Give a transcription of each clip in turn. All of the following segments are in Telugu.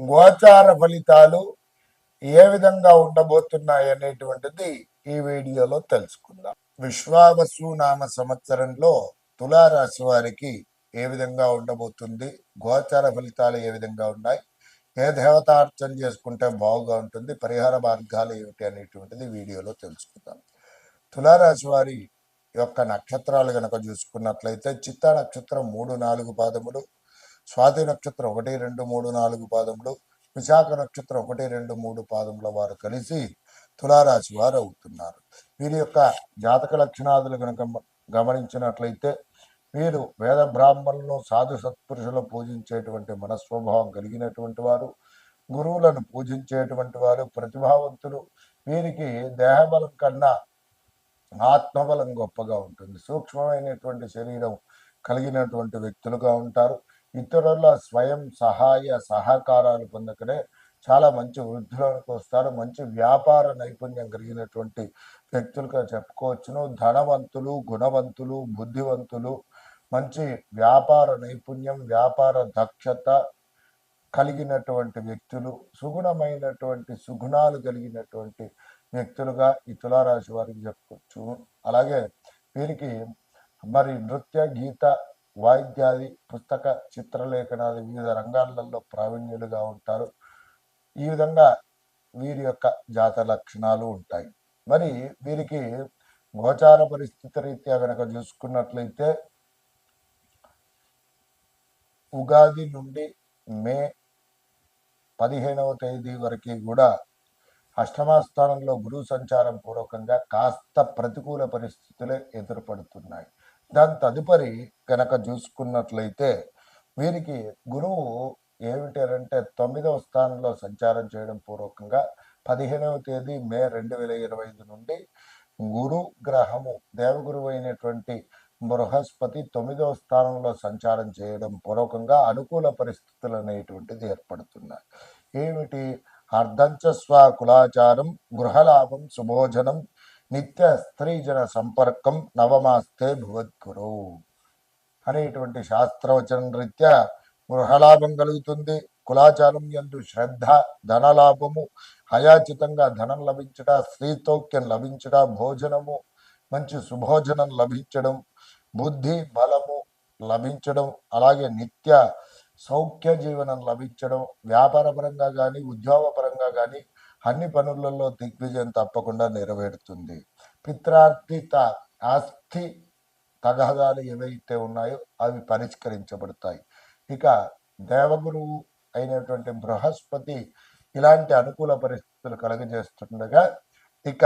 గోచార ఫలితాలు ఏ విధంగా ఉండబోతున్నాయి అనేటువంటిది ఈ వీడియోలో తెలుసుకుందాం. విశ్వావసు నామ సంవత్సరంలో తులారాశి వారికి ఏ విధంగా ఉండబోతుంది? గోచార ఫలితాలు ఏ విధంగా ఉన్నాయి? ఏ దేవతార్చన చేసుకుంటే బాగుగా ఉంటుంది? పరిహార మార్గాలు ఏమిటి అనేటువంటిది వీడియోలో తెలుసుకుందాం. తులారాశి వారి యొక్క నక్షత్రాలు గనక చూసుకున్నట్లయితే చిత్తా నక్షత్రం మూడు నాలుగు పాదములు స్వాతి నక్షత్రం ఒకటి రెండు మూడు నాలుగు పాదములు విశాఖ నక్షత్రం ఒకటి రెండు మూడు పాదముల వారు కలిసి తులారాశి వారు అవుతున్నారు. వీరి యొక్క జాతక లక్షణాదులు కనుక గమనించినట్లయితే వీరు వేద బ్రాహ్మణులను సాధు సత్పురుషులను పూజించేటువంటి మనస్వభావం కలిగినటువంటి వారు గురువులను పూజించేటువంటి వారు ప్రతిభావంతులు. వీరికి దేహబలం కన్నా ఆత్మబలం గొప్పగా ఉంటుంది. సూక్ష్మమైనటువంటి శరీరం కలిగినటువంటి వ్యక్తులుగా ఉంటారు. ఇతరుల స్వయం సహాయ సహకారాలు పొందకనే చాలా మంచి వృద్ధులకు వస్తారు. మంచి వ్యాపార నైపుణ్యం కలిగినటువంటి వ్యక్తులుగా చెప్పుకోవచ్చును. ధనవంతులు గుణవంతులు బుద్ధివంతులు మంచి వ్యాపార నైపుణ్యం వ్యాపార దక్షత కలిగినటువంటి వ్యక్తులు సుగుణమైనటువంటి సుగుణాలు కలిగినటువంటి వ్యక్తులుగా ఈ తులారాశి వారికి చెప్పుకోవచ్చు. అలాగే వీరికి మరి నృత్య గీత వాయిద్యాది పుస్తక చిత్రలేఖనాది వివిధ రంగాలలో ప్రావీణ్యులుగా ఉంటారు. ఈ విధంగా వీరి యొక్క జాత లక్షణాలు ఉంటాయి. మరి వీరికి గోచార పరిస్థితి రీత్యా కనుక చూసుకున్నట్లయితే ఉగాది నుండి మే పదిహేనవ తేదీ వరకు కూడా అష్టమ స్థానంలో గురువు సంచారం పూర్వకంగా కాస్త ప్రతికూల పరిస్థితులే ఎదురుపడుతున్నాయి. దాని తదుపరి కనుక చూసుకున్నట్లయితే వీరికి గురువు ఏమిటి అంటే తొమ్మిదవ స్థానంలో సంచారం చేయడం పూర్వకంగా పదిహేనవ తేదీ మే రెండు వేల ఇరవై ఐదు నుండి గురు గ్రహము దేవగురువు అయినటువంటి బృహస్పతి తొమ్మిదవ స్థానంలో సంచారం చేయడం పూర్వకంగా అనుకూల పరిస్థితులు అనేటువంటిది ఏర్పడుతున్నాయి. ఏమిటి? అర్ధంచస్వ కులాచారం గృహలాభం సుభోజనం నిత్య స్త్రీజన సంపర్కం నవమాస్తే భువద్గురు అనేటువంటి శాస్త్రవచన రీత్యా గృహలాభం కలుగుతుంది. కులాచారం ఎందు శ్రద్ధ ధనలాభము హయాచితంగా ధనం లభించట స్త్రీతౌక్యం లభించట భోజనము మంచి సుభోజనం లభించడం బుద్ధి బలము లభించడం అలాగే నిత్య సౌఖ్య జీవనం లభించడం వ్యాపారపరంగా కానీ ఉద్యోగపరంగా కానీ అన్ని పనులలో దిగ్విజయం తప్పకుండా నెరవేరుతుంది. పిత్రార్థిత ఆస్తి తగాదాలు ఏవైతే ఉన్నాయో అవి పరిష్కరించబడతాయి. ఇక దేవగురువు అయినటువంటి బృహస్పతి ఇలాంటి అనుకూల పరిస్థితులు కలుగజేస్తుండగా ఇక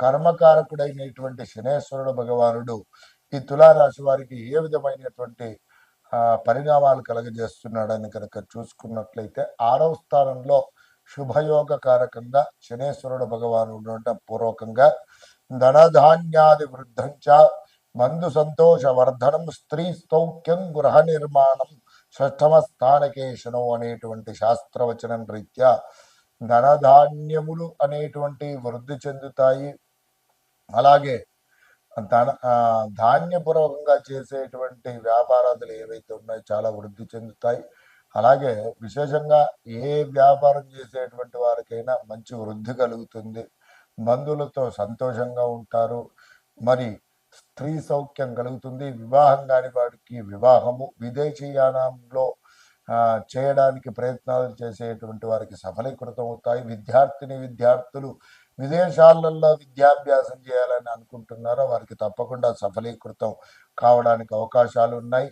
కర్మకారకుడైనటువంటి శనేశ్వరుడు భగవానుడు ఈ తులారాశి వారికి ఏ విధమైనటువంటి పరిణామాలు కలగజేస్తున్నాడని కనుక చూసుకున్నట్లయితే ఆరవ స్థానంలో శుభయోగ కారకంగా శనేశ్వరుడు భగవానుడు పూర్వకంగా ధనధాన్యాది వృద్ధంచ మందు సంతోష వర్ధనం స్త్రీ స్తౌక్యం గృహ నిర్మాణం షష్టమ స్థానకేశనం అనేటువంటి శాస్త్రవచనం రీత్యా ధనధాన్యములు అనేటువంటి వృద్ధి చెందుతాయి. అలాగే ధన ధాన్యపూర్వకంగా చేసేటువంటి వ్యాపారాలు ఏవైతే ఉన్నాయో చాలా వృద్ధి చెందుతాయి. అలాగే విశేషంగా ఏ వ్యాపారం చేసేటువంటి వారికైనా మంచి వృద్ధి కలుగుతుంది. బంధువులతో సంతోషంగా ఉంటారు. మరి స్త్రీ సౌఖ్యం కలుగుతుంది. వివాహం కాని వాడికి వివాహము విదేశీయానంలో చేయడానికి ప్రయత్నాలు చేసేటువంటి వారికి సఫలీకృతం అవుతాయి. విద్యార్థిని విద్యార్థులు విదేశాలలో విద్యాభ్యాసం చేయాలని అనుకుంటున్నారో వారికి తప్పకుండా సఫలీకృతం కావడానికి అవకాశాలు ఉన్నాయి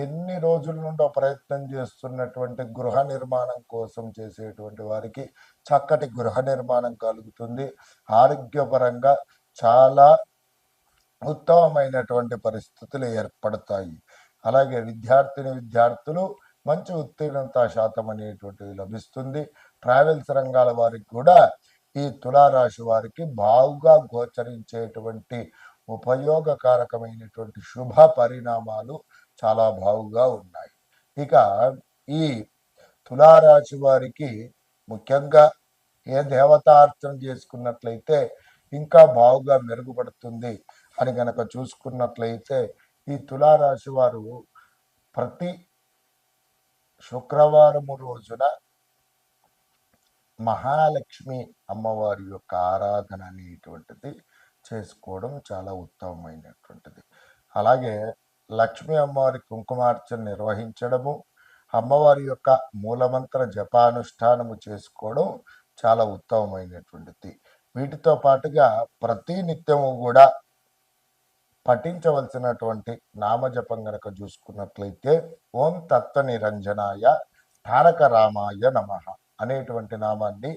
ఎన్ని రోజుల నుండో ప్రయత్నం చేస్తున్నటువంటి గృహ నిర్మాణం కోసం చేసేటువంటి వారికి చక్కటి గృహ నిర్మాణం కలుగుతుంది. ఆరోగ్యపరంగా చాలా ఉత్తమమైనటువంటి పరిస్థితులు ఏర్పడతాయి. అలాగే విద్యార్థిని విద్యార్థులు మంచి ఉత్తీర్ణత శాతం అనేటువంటిది లభిస్తుంది. ట్రావెల్స్ రంగాల వారికి కూడా ఈ తులారాశి వారికి బాగుగా గోచరించేటువంటి ఉపయోగకారకమైనటువంటి శుభ పరిణామాలు చాలా బాగుగా ఉన్నాయి. ఇక ఈ తులారాశి వారికి ముఖ్యంగా ఏ దేవతార్చన చేసుకున్నట్లయితే ఇంకా బాగుగా మెరుగుపడుతుంది అని గనక చూసుకున్నట్లయితే ఈ తులారాశి వారు ప్రతి శుక్రవారము రోజున మహాలక్ష్మి అమ్మవారి యొక్క ఆరాధన అనేటువంటిది చేసుకోవడం చాలా ఉత్తమమైనటువంటిది. అలాగే లక్ష్మీ అమ్మవారి కుంకుమార్చన నిర్వహించడము అమ్మవారి యొక్క మూలమంత్ర జపానుష్ఠానము చేసుకోవడం చాలా ఉత్తమమైనటువంటిది. వీటితో పాటుగా ప్రతి నిత్యము కూడా పఠించవలసినటువంటి నామజపం గనక చూసుకున్నట్లయితే ఓం తత్వ నిరంజనాయ తారక రామాయ నమ అనేటువంటి నామాన్ని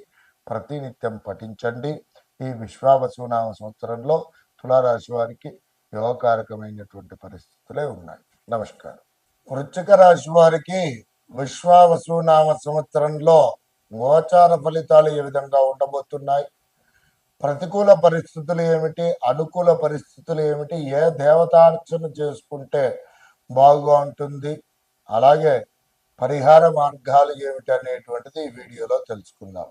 ప్రతినిత్యం పఠించండి. ఈ విశ్వావసునామ సంవత్సరంలో తులారాశి వారికి యోగకారకమైనటువంటి పరిస్థితులే ఉన్నాయి. నమస్కారం. వృచ్చిక రాశి వారికి విశ్వావసునామ సంవత్సరంలో గోచార ఫలితాలు ఏ విధంగా ఉండబోతున్నాయి? ప్రతికూల పరిస్థితులు ఏమిటి? అనుకూల పరిస్థితులు ఏమిటి? ఏ దేవతార్చన చేసుకుంటే బాగుగా ఉంటుంది? అలాగే పరిహార మార్గాలు ఏమిటి అనేటువంటిది ఈ వీడియోలో తెలుసుకుందాం.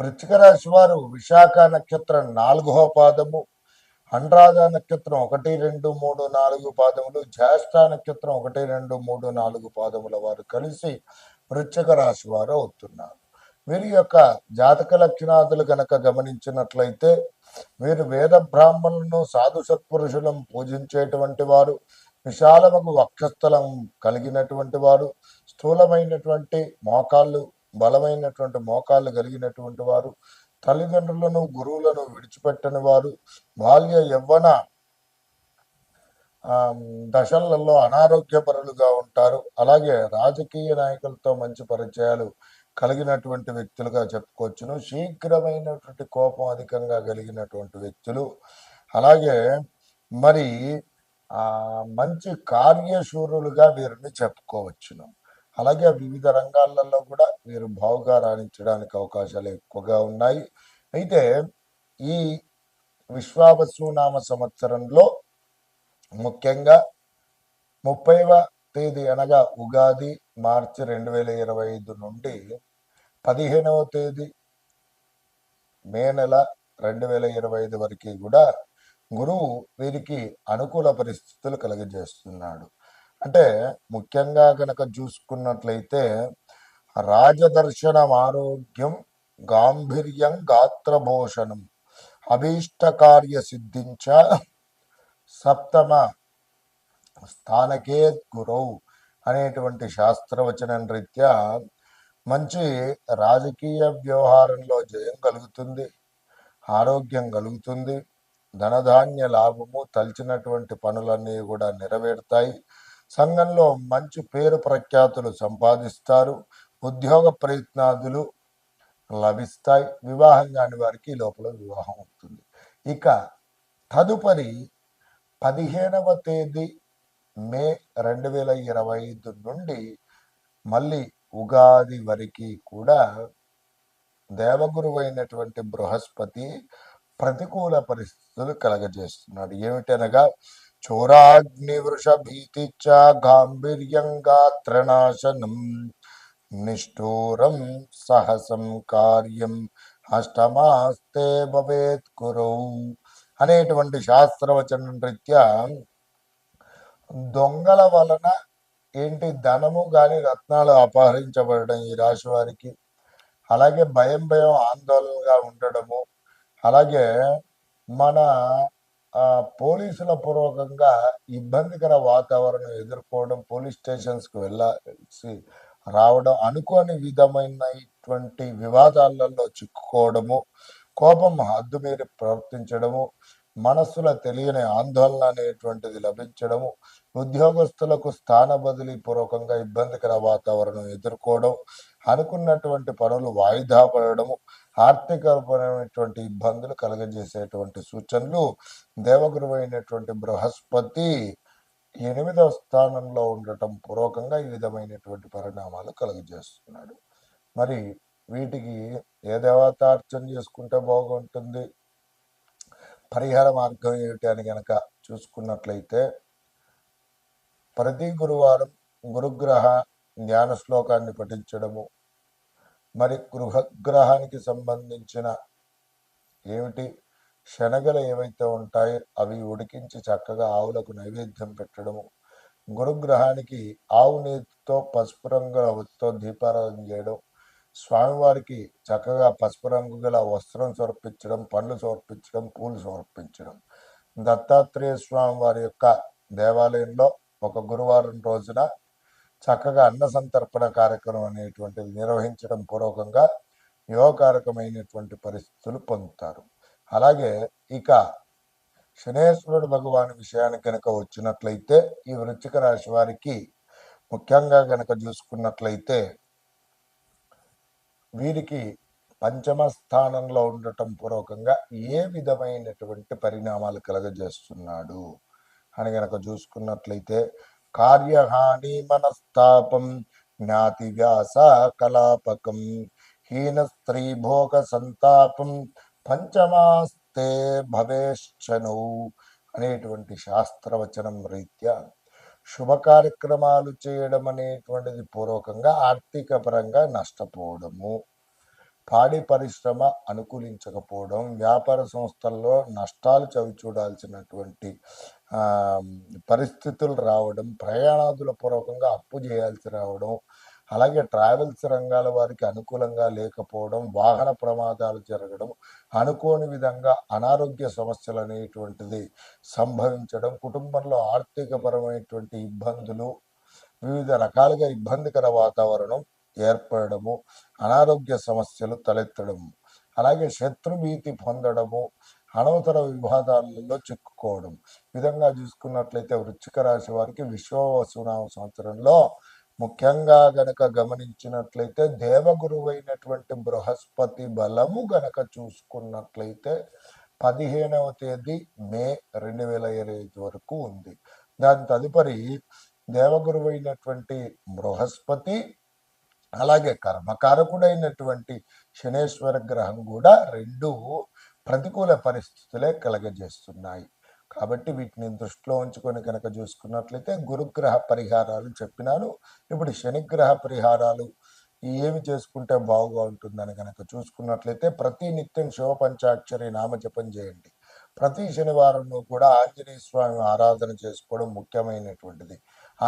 వృచ్చిక రాశి వారు విశాఖ నక్షత్రం నాలుగవ పాదము అనురాధ నక్షత్రం ఒకటి రెండు మూడు నాలుగు పాదములు జ్యేష్ఠ నక్షత్రం ఒకటి రెండు మూడు నాలుగు పాదముల వారు కలిసి వృశ్చిక రాశి వారు అవుతున్నారు. వీరి యొక్క జాతక లక్షణాదులు కనుక గమనించినట్లయితే వీరు వేద బ్రాహ్మణులను సాధు సత్పురుషులను పూజించేటువంటి వారు విశాలముకు వక్షస్థలం కలిగినటువంటి వారు స్థూలమైనటువంటి మోకాళ్ళు బలమైనటువంటి మోకాళ్ళు కలిగినటువంటి వారు తల్లిదండ్రులను గురువులను విడిచిపెట్టని వారు బాల్య యవ్వన దశలలో అనారోగ్యపరులుగా ఉంటారు. అలాగే రాజకీయ నాయకులతో మంచి పరిచయాలు కలిగినటువంటి వ్యక్తులుగా చెప్పుకోవచ్చును. శీఘ్రమైనటువంటి కోపం అధికంగా కలిగినటువంటి వ్యక్తులు. అలాగే మరి ఆ మంచి కార్యశూరులుగా వీరిని చెప్పుకోవచ్చును. అలాగే వివిధ రంగాలలో కూడా వీరు బావుగా రాణించడానికి అవకాశాలు ఎక్కువగా ఉన్నాయి. అయితే ఈ విశ్వావసునామ సంవత్సరంలో ముఖ్యంగా ముప్పైవ తేదీ అనగా ఉగాది మార్చి రెండు వేల ఇరవై ఐదు నుండి పదిహేనవ తేదీ మే నెల రెండు వేల ఇరవై ఐదు వరకు కూడా గురువు వీరికి అనుకూల పరిస్థితులు కలుగజేస్తున్నాడు. అంటే ముఖ్యంగా కనుక చూసుకున్నట్లయితే రాజదర్శనం ఆరోగ్యం గాంభీర్యం గాత్రభూషణం అభీష్ట కార్య సిద్ధించ సప్తమ స్థానకే గురవు అనేటువంటి శాస్త్రవచనం రీత్యా మంచి రాజకీయ వ్యవహారంలో జయం కలుగుతుంది ఆరోగ్యం కలుగుతుంది ధనధాన్య లాభము తలిచినటువంటి పనులన్నీ కూడా నెరవేరుతాయి. సంఘంలో మంచి పేరు ప్రఖ్యాతులు సంపాదిస్తారు. ఉద్యోగ ప్రయత్నాదులు లభిస్తాయి. వివాహం కాని వారికి లోపల వివాహం అవుతుంది ఇక తదుపరి పదిహేనవ తేదీ మే రెండు వేల ఇరవై ఐదు నుండి మళ్ళీ ఉగాది వరకు కూడా దేవగురువు అయినటువంటి బృహస్పతి ప్రతికూల పరిస్థితులు కలగజేస్తున్నాడు. ఏమిటనగా చోరాగ్ని వృష గాంభీర్యంగా నిష్ఠూరం సహసం కార్యం అష్టమాస్తే భవేత్ కురౌ అనేటువంటి శాస్త్రవచనం రీత్యా దొంగల వలన ఏంటి ధనము గాని రత్నాలు అపహరించబడడం ఈ రాశి వారికి? అలాగే భయం భయం ఆందోళనగా ఉండడము అలాగే మన పోలీసుల పూర్వకంగా ఇబ్బందికర వాతావరణం ఎదుర్కోవడం పోలీస్ స్టేషన్స్కి వెళ్ళాల్సి రావడం అనుకోని విధమైనటువంటి వివాదాలలో చిక్కుకోవడము కోపం హద్దు మీరి ప్రవర్తించడము మనస్సులో తెలియని ఆందోళన అనేటువంటిది లభించడము ఉద్యోగస్తులకు స్థాన బదిలీ పూర్వకంగా ఇబ్బందికర వాతావరణం ఎదుర్కోవడం అనుకున్నటువంటి పనులు వాయిదా పడడము ఆర్థికపరమైనటువంటి ఇబ్బందులు కలగజేసేటువంటి సూచనలు దేవగురు అయినటువంటి బృహస్పతి ఎనిమిదవ స్థానంలో ఉండటం పూర్వకంగా ఈ విధమైనటువంటి పరిణామాలు కలుగజేస్తున్నాడు. మరి వీటికి ఏ దేవతార్చన చేసుకుంటే బాగుంటుంది? పరిహార మార్గం ఏమిటి అని కనుక చూసుకున్నట్లయితే ప్రతి గురువారం గురుగ్రహ జ్ఞాన శ్లోకాన్ని పఠించడము మరి గృహగ్రహానికి సంబంధించిన ఏమిటి? శనగలు ఏవైతే ఉంటాయో అవి ఉడికించి చక్కగా ఆవులకు నైవేద్యం పెట్టడము. గురుగ్రహానికి ఆవు నీతితో పసుపు రంగుల ఒత్తితో దీపారాధన చేయడం. స్వామివారికి చక్కగా పసుపు రంగు గల వస్త్రం సమర్పించడం పండ్లు సమర్పించడం పూలు సమర్పించడం. దత్తాత్రేయ స్వామి వారి యొక్క దేవాలయంలో ఒక గురువారం రోజున చక్కగా అన్న సంతర్పణ కార్యక్రమం అనేటువంటిది నిర్వహించడం పూర్వకంగా యోగకారకమైనటువంటి పరిస్థితులు పొందుతారు. అలాగే ఇక శనేశ్వరుడు భగవాన్ విషయానికి కనుక వచ్చినట్లయితే ఈ వృచ్చిక రాశి వారికి ముఖ్యంగా కనుక చూసుకున్నట్లయితే వీరికి పంచమ స్థానంలో ఉండటం పూర్వకంగా ఏ విధమైనటువంటి పరిణామాలు కలగజేస్తున్నాడు అని కనుక చూసుకున్నట్లయితే కార్యహాని మనస్తాపం జ్ఞాతి వ్యాస కలాపకం హీన స్త్రీ భోగ సంతాపం పంచమాస్తే భవేశ్చను అనేటువంటి శాస్త్రవచనం రీత్యా శుభ కార్యక్రమాలు చేయడం అనేటువంటిది పూర్వకంగా ఆర్థిక పరంగా నష్టపోవడము. పాడి పరిశ్రమ అనుకూలించకపోవడం వ్యాపార సంస్థల్లో నష్టాలు చవి చూడాల్సినటువంటి పరిస్థితులు రావడం ప్రయాణాదుల పూర్వకంగా అప్పు చేయాల్సి రావడం అలాగే ట్రావెల్స్ రంగాల వారికి అనుకూలంగా లేకపోవడం వాహన ప్రమాదాలు జరగడం అనుకోని విధంగా అనారోగ్య సమస్యలు అనేటువంటిది సంభవించడం కుటుంబంలో ఆర్థికపరమైనటువంటి ఇబ్బందులు వివిధ రకాలుగా ఇబ్బందికర వాతావరణం ఏర్పడము అనారోగ్య సమస్యలు తలెత్తడము అలాగే శత్రుభీతి పొందడము అనవసర వివాదాలలో చిక్కుకోవడం. విధంగా చూసుకున్నట్లయితే వృచ్చిక రాశి వారికి విశ్వవసునామ సంవత్సరంలో ముఖ్యంగా గనక గమనించినట్లయితే దేవగురువైనటువంటి బృహస్పతి బలము గనక చూసుకున్నట్లయితే పదిహేనవ తేదీ మే రెండు వేల ఇరవై ఐదు వరకు ఉంది. దాని తదుపరి దేవగురువైనటువంటి బృహస్పతి అలాగే కర్మకారకుడైనటువంటి శనేశ్వర గ్రహం కూడా రెండు ప్రతికూల పరిస్థితులే కలగజేస్తున్నాయి. కాబట్టి వీటిని దృష్టిలో ఉంచుకొని కనుక చూసుకున్నట్లయితే గురుగ్రహ పరిహారాలు చెప్పినాను ఇప్పుడు శనిగ్రహ పరిహారాలు ఏమి చేసుకుంటే బాగుగా ఉంటుందని కనుక చూసుకున్నట్లయితే ప్రతి నిత్యం శివ పంచాక్షరి నామజపం చేయండి. ప్రతి శనివారం కూడా ఆంజనేయ స్వామి ఆరాధన చేసుకోవడం ముఖ్యమైనటువంటిది.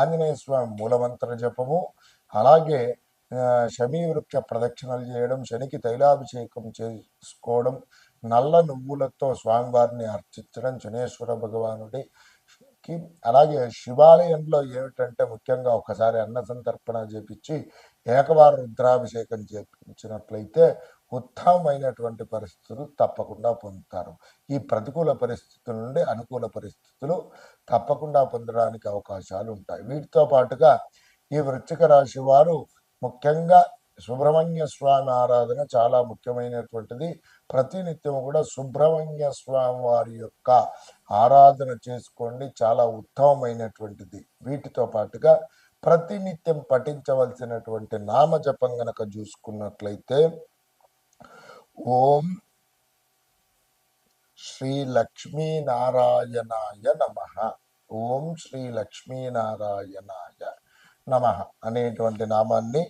ఆంజనేయ స్వామి మూలమంత్ర జపము అలాగే శమీ వృక్ష ప్రదక్షిణలు చేయడం శనికి తైలాభిషేకం చేసుకోవడం నల్ల నువ్వులతో స్వామివారిని అర్చించడం శనేశ్వర భగవానుడికి అలాగే శివాలయంలో ఏమిటంటే ముఖ్యంగా ఒకసారి అన్న సంతర్పణ చేపించి ఏకవార రుద్రాభిషేకం చేపించినట్లయితే ఉత్తమమైనటువంటి పరిస్థితులు తప్పకుండా పొందుతారు. ఈ ప్రతికూల పరిస్థితుల నుండి అనుకూల పరిస్థితులు తప్పకుండా పొందడానికి అవకాశాలు ఉంటాయి. వీటితో పాటుగా ఈ వృశ్చిక రాశి వారు ముఖ్యంగా సుబ్రహ్మణ్య స్వామి ఆరాధన చాలా ముఖ్యమైనటువంటిది. ప్రతినిత్యం కూడా సుబ్రహ్మణ్య స్వామి వారి యొక్క ఆరాధన చేసుకోండి. చాలా ఉత్తమమైనటువంటిది. వీటితో పాటుగా ప్రతినిత్యం పఠించవలసినటువంటి నామజపం గనక చూసుకున్నట్లయితే ఓం శ్రీ లక్ష్మీనారాయణాయ నమ. ఓం శ్రీ లక్ష్మీనారాయణాయ నమ అనేటువంటి నామాన్ని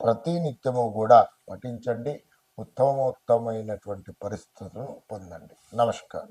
ప్రతి నిత్యము కూడా పఠించండి. ఉత్తమోత్తమైనటువంటి పరిస్థితులను పొందండి. నమస్కారం.